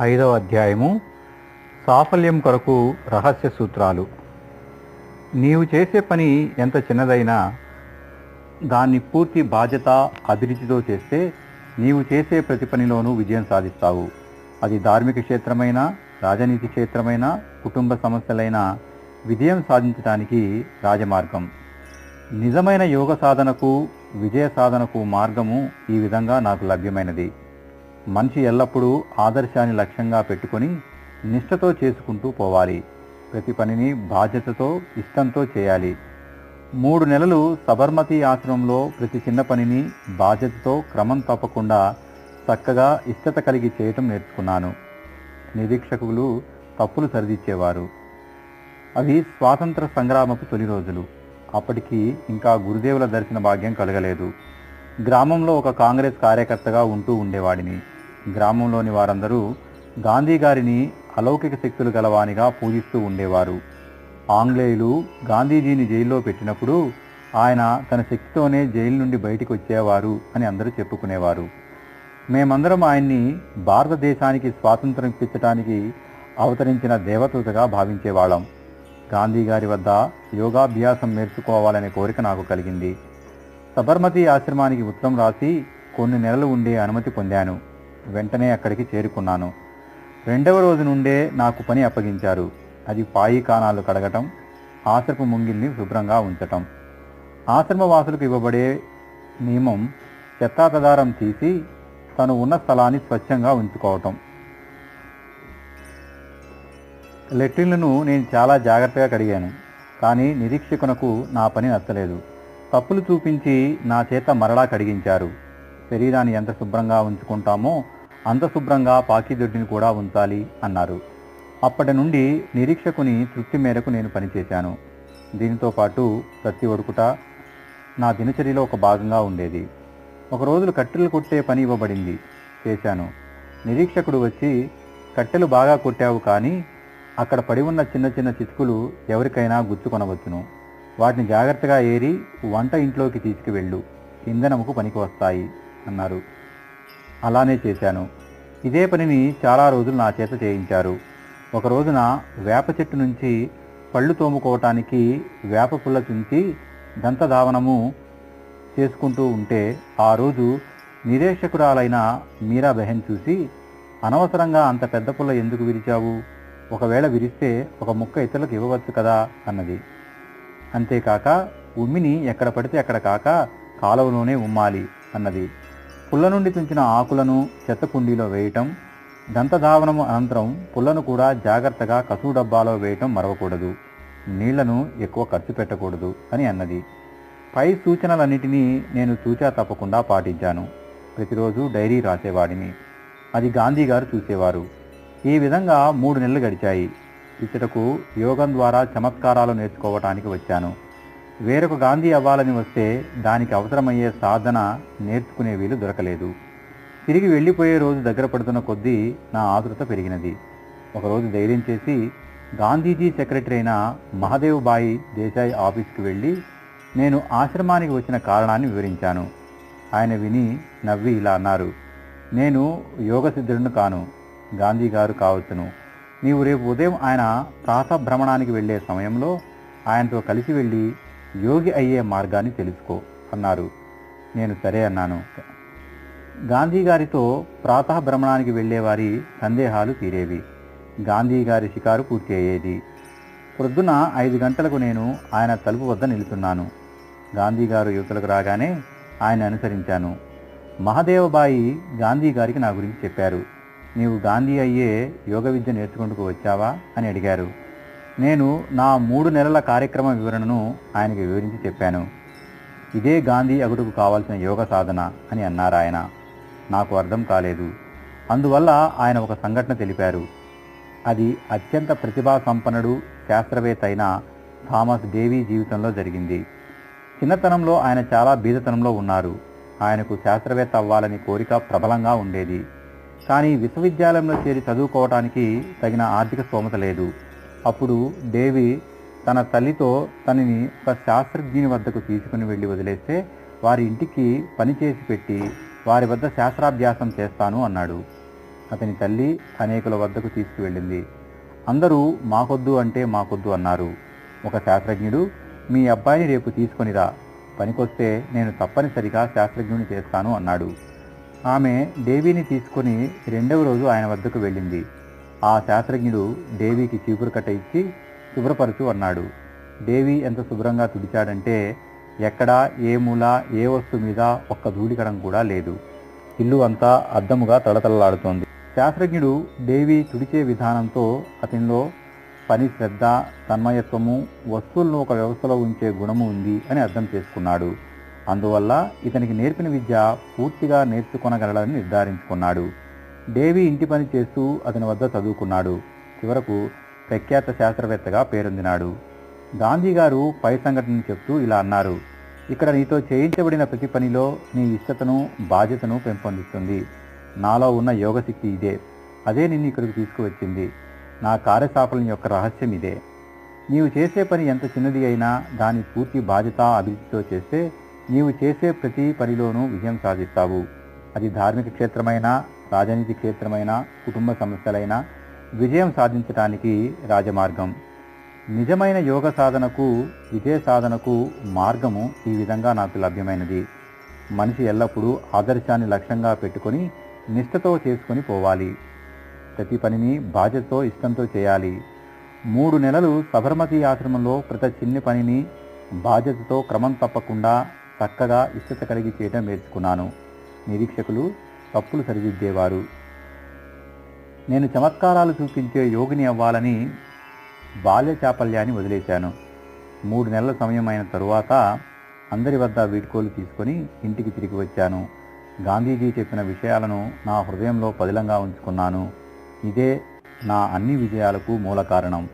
ఐదవ అధ్యాయము. సాఫల్యం కొరకు రహస్య సూత్రాలు. నీవు చేసే పని ఎంత చిన్నదైనా దాన్ని పూర్తి బాధ్యత అభిరుచితో చేస్తే నీవు చేసే ప్రతి పనిలోనూ విజయం సాధిస్తావు. అది ధార్మిక క్షేత్రమైనా రాజనీతి క్షేత్రమైనా కుటుంబ సమస్యలైనా విజయం సాధించడానికి రాజమార్గం. నిజమైన యోగ సాధనకు విజయ సాధనకు మార్గము ఈ విధంగా నాకు లభ్యమైనది. మనిషి ఎల్లప్పుడూ ఆదర్శాన్ని లక్ష్యంగా పెట్టుకొని నిష్ఠతో చేసుకుంటూ పోవాలి. ప్రతి పనిని బాధ్యతతో ఇష్టంతో చేయాలి. మూడు నెలలు సబర్మతి ఆశ్రమంలో ప్రతి చిన్న పనిని బాధ్యతతో క్రమం తప్పకుండా చక్కగా ఇష్టత కలిగి చేయటం నేర్చుకున్నాను. నిరీక్షకులు తప్పులు సరిదిచ్చేవారు అవి స్వాతంత్ర సంగ్రామపు తొలి రోజులు. అప్పటికి ఇంకా గురుదేవుల దర్శన భాగ్యం కలగలేదు. గ్రామంలో ఒక కాంగ్రెస్ కార్యకర్తగా ఉంటూ ఉండేవాడిని. గ్రామంలోని వారందరూ గాంధీ గారిని అలౌకిక శక్తులు గలవానిగా పూజిస్తూ ఉండేవారు. ఆంగ్లేయులు గాంధీజీని జైల్లో పెట్టినప్పుడు ఆయన తన శక్తితోనే జైలు నుండి బయటికి వచ్చేవారు అని అందరూ చెప్పుకునేవారు. మేమందరం ఆయన్ని భారతదేశానికి స్వాతంత్రం ఇప్పించడానికి అవతరించిన దేవతగా భావించేవాళ్ళం. గాంధీ గారి వద్ద యోగాభ్యాసం నేర్చుకోవాలనే కోరిక నాకు కలిగింది. సబర్మతి ఆశ్రమానికి ఉత్తరం రాసి కొన్ని నెలలు ఉండే అనుమతి పొందాను. వెంటనే అక్కడికి చేరుకున్నాను. రెండవ రోజు నుండే నాకు పని అప్పగించారు. అది పాయి కాణాలు కడగటం ఆశ్రమ ముంగిల్ని శుభ్రంగా ఉంచటం. ఆశ్రమవాసులకు ఇవ్వబడే నియమం చెత్తాతదారం తీసి తను ఉన్న స్థలాన్ని స్వచ్ఛంగా ఉంచుకోవటం. లెట్రిన్లను నేను చాలా జాగ్రత్తగా కడిగాను కానీ నిరీక్షకునకు నా పని నచ్చలేదు. తప్పులు చూపించి నా చేత మరలా కడిగించారు. శరీరాన్ని ఎంత శుభ్రంగా ఉంచుకుంటామో అంత శుభ్రంగా పాకిదొడ్డిని కూడా ఉంచాలి అన్నారు. అప్పటి నుండి నిరీక్షకుని తృప్తి మేరకు నేను పనిచేశాను. దీనితో పాటు ప్రతి ఒడుకుట నా దినచర్యలో ఒక భాగంగా ఉండేది. ఒక రోజులు కట్టెలు కొట్టే పని ఇవ్వబడింది. చేశాను. నిరీక్షకుడు వచ్చి కట్టెలు బాగా కొట్టావు కానీ అక్కడ పడి ఉన్న చిన్న చిన్న చితుకులు ఎవరికైనా గుచ్చుకొనవచ్చును. వాటిని జాగ్రత్తగా ఏరి వంట ఇంట్లోకి తీసుకువెళ్ళు. ఇంధనముకు పనికి వస్తాయి అన్నారు. అలానే చేశాను. ఇదే పనిని చాలా రోజులు నా చేత చేయించారు. ఒక రోజున వేప చెట్టు నుంచి పళ్ళు తోముకోవటానికి వేప పుల్ల చుంచి దంతధావనము చేసుకుంటూ ఉంటే ఆ రోజు నిరీక్షకురాలైన మీరా బెహన్ చూసి అనవసరంగా అంత పెద్ద పుల్ల ఎందుకు విరిచావు? ఒకవేళ విరిస్తే ఒక ముక్క ఇతరులకు ఇవ్వవచ్చు కదా అన్నది. అంతేకాక ఉమ్మిని ఎక్కడ పడితే అక్కడ కాక కాలువలోనే ఉమ్మాలి అన్నది. పుల్ల నుండి తుంచిన ఆకులను చెత్త కుండీలో వేయటం దంతధావనము అనంతరం పుల్లను కూడా జాగ్రత్తగా కసువు డబ్బాలో వేయటం మరవకూడదు. నీళ్ళను ఎక్కువ ఖర్చు పెట్టకూడదు అని అన్నది. పై సూచనలన్నిటినీ నేను చూచా తప్పకుండా పాటించాను. ప్రతిరోజు డైరీ రాసేవాడిని. అది గాంధీ గారు చూసేవారు. ఈ విధంగా మూడు నెలలు గడిచాయి. ఇక్కడకు యోగం ద్వారా చమత్కారాలు నేర్చుకోవటానికి వచ్చాను. వేరొక గాంధీ అవ్వాలని వస్తే దానికి అవసరమయ్యే సాధన నేర్చుకునే వీలు దొరకలేదు. తిరిగి వెళ్ళిపోయే రోజు దగ్గర పడుతున్న కొద్దీ నా ఆతృత పెరిగినది. ఒకరోజు ధైర్యం చేసి గాంధీజీ సెక్రటరీ అయిన మహదేవ్ బాయి దేశాయ్ ఆఫీస్కి వెళ్ళి నేను ఆశ్రమానికి వచ్చిన కారణాన్ని వివరించాను. ఆయన విని నవ్వి ఇలా అన్నారు నేను యోగ సిద్ధుడును కాను గాంధీ గారు కావచ్చును. నీవు రేపు ఉదయం ఆయన ప్రాతభ్రమణానికి వెళ్ళే సమయంలో ఆయనతో కలిసి వెళ్ళి యోగి అయ్యే మార్గాన్ని తెలుసుకో అన్నారు. నేను సరే అన్నాను. గాంధీ గారితో ప్రాతభ్రమణానికి వెళ్ళేవారి సందేహాలు తీరేవి. గాంధీ గారి షికారు పూర్తి అయ్యేది ప్రొద్దున ఐదు గంటలకు నేను ఆయన తలుపు వద్ద నిలుచున్నాను. గాంధీ గారు యువతలకు రాగానే ఆయన అనుసరించాను. మహదేవబాయి గాంధీ గారికి నా గురించి చెప్పారు. నీవు గాంధీ అయ్యే యోగ విద్య నేర్చుకుంటూ వచ్చావా? అని అడిగారు. నేను నా మూడు నెలల కార్యక్రమ వివరణను ఆయనకి వివరించి చెప్పాను. ఇదే గాంధీ అగుడుకు కావాల్సిన యోగ సాధన అని అన్నారు ఆయన. నాకు అర్థం కాలేదు. అందువల్ల ఆయన ఒక సంఘటన తెలిపారు. అది అత్యంత ప్రతిభా సంపన్నుడు శాస్త్రవేత్త అయిన థామస్ డేవీ జీవితంలో జరిగింది. చిన్నతనంలో ఆయన చాలా బీదతనంలో ఉన్నారు. ఆయనకు శాస్త్రవేత్త అవ్వాలని కోరిక ప్రబలంగా ఉండేది. కానీ విశ్వవిద్యాలయంలో చేరి చదువుకోవటానికి తగిన ఆర్థిక స్తోమత లేదు. అప్పుడు దేవి తన తల్లితో తనని ఒక శాస్త్రజ్ఞుని వద్దకు తీసుకుని వెళ్ళి వదిలేస్తే వారి ఇంటికి పని చేసి పెట్టి వారి వద్ద శాస్త్రాభ్యాసం చేస్తాను అన్నాడు. అతని తల్లి అనేకుల వద్దకు తీసుకువెళ్ళింది. అందరూ మాకొద్దు అంటే మాకొద్దు అన్నారు. ఒక శాస్త్రజ్ఞుడు మీ అబ్బాయిని రేపు తీసుకొనిరా పనికొస్తే నేను తప్పనిసరిగా శాస్త్రజ్ఞుని చేస్తాను అన్నాడు. ఆమె దేవిని తీసుకొని రెండవ రోజు ఆయన వద్దకు వెళ్ళింది. ఆ శాస్త్రజ్ఞుడు దేవికి చీపురు కట్ట ఇచ్చి శుభ్రపరచు అన్నాడు. దేవి ఎంత శుభ్రంగా తుడిచాడంటే ఎక్కడా ఏ మూల ఏ వస్తువు మీద ఒక్క ధూళికడం కూడా లేదు. ఇల్లు అంతా అద్దముగా తడతడలాడుతోంది శాస్త్రజ్ఞుడు దేవి తుడిచే విధానంతో అతనిలో పని శ్రద్ధ తన్మయత్వము వస్తువులను ఒక వ్యవస్థలో ఉంచే గుణము ఉంది అని అర్థం చేసుకున్నాడు. అందువల్ల ఇతనికి నేర్పిన విద్య పూర్తిగా నేర్చుకొనగలడని నిర్ధారించుకున్నాడు. డేవి ఇంటి పని చేస్తూ అతని వద్ద చదువుకున్నాడు. చివరకు ప్రఖ్యాత శాస్త్రవేత్తగా పేరొందినాడు. గాంధీ గారు పై సంఘటన చెప్తూ ఇలా అన్నారు. ఇక్కడ నీతో చేయించబడిన ప్రతి పనిలో నీ ఇష్టతను బాధ్యతను పెంపొందిస్తుంది. నాలో ఉన్న యోగశక్తి ఇదే. అదే నిన్ను ఇక్కడికి తీసుకువచ్చింది. నా కార్యసాఫల్యం యొక్క రహస్యం ఇదే. నీవు చేసే పని ఎంత చిన్నది అయినా దాని పూర్తి బాధ్యత అభివృద్ధితో చేస్తే నీవు చేసే ప్రతి పనిలోనూ విజయం సాధిస్తావు. అది ధార్మిక క్షేత్రమైనా రాజనీతి క్షేత్రమైనా కుటుంబ సమస్యలైనా విజయం సాధించటానికి రాజమార్గం. నిజమైన యోగ సాధనకు విజయ సాధనకు మార్గము ఈ విధంగా నాకు లభ్యమైనది. మనిషి ఎల్లప్పుడూ ఆదర్శాన్ని లక్ష్యంగా పెట్టుకొని నిష్ఠతో చేసుకొని పోవాలి. ప్రతి పనిని బాధ్యతతో ఇష్టంతో చేయాలి. మూడు నెలలు సబర్మతి ఆశ్రమంలో ప్రతి చిన్ని పనిని బాధ్యతతో క్రమం తప్పకుండా చక్కగా ఇష్టత కలిగి చేయడం నేర్చుకున్నాను. నిరీక్షకులు తప్పులు సరిదిద్దేవారు. నేను చమత్కారాలు చూపించే యోగిని అవ్వాలని బాల్య చాపల్యాన్ని వదిలేశాను. మూడు నెలల సమయం అయిన తరువాత అందరి వద్ద వీడ్కోలు తీసుకొని ఇంటికి తిరిగి వచ్చాను. గాంధీజీ చెప్పిన విషయాలను నా హృదయంలో పదిలంగా ఉంచుకున్నాను. ఇదే నా అన్ని విజయాలకు మూల కారణం.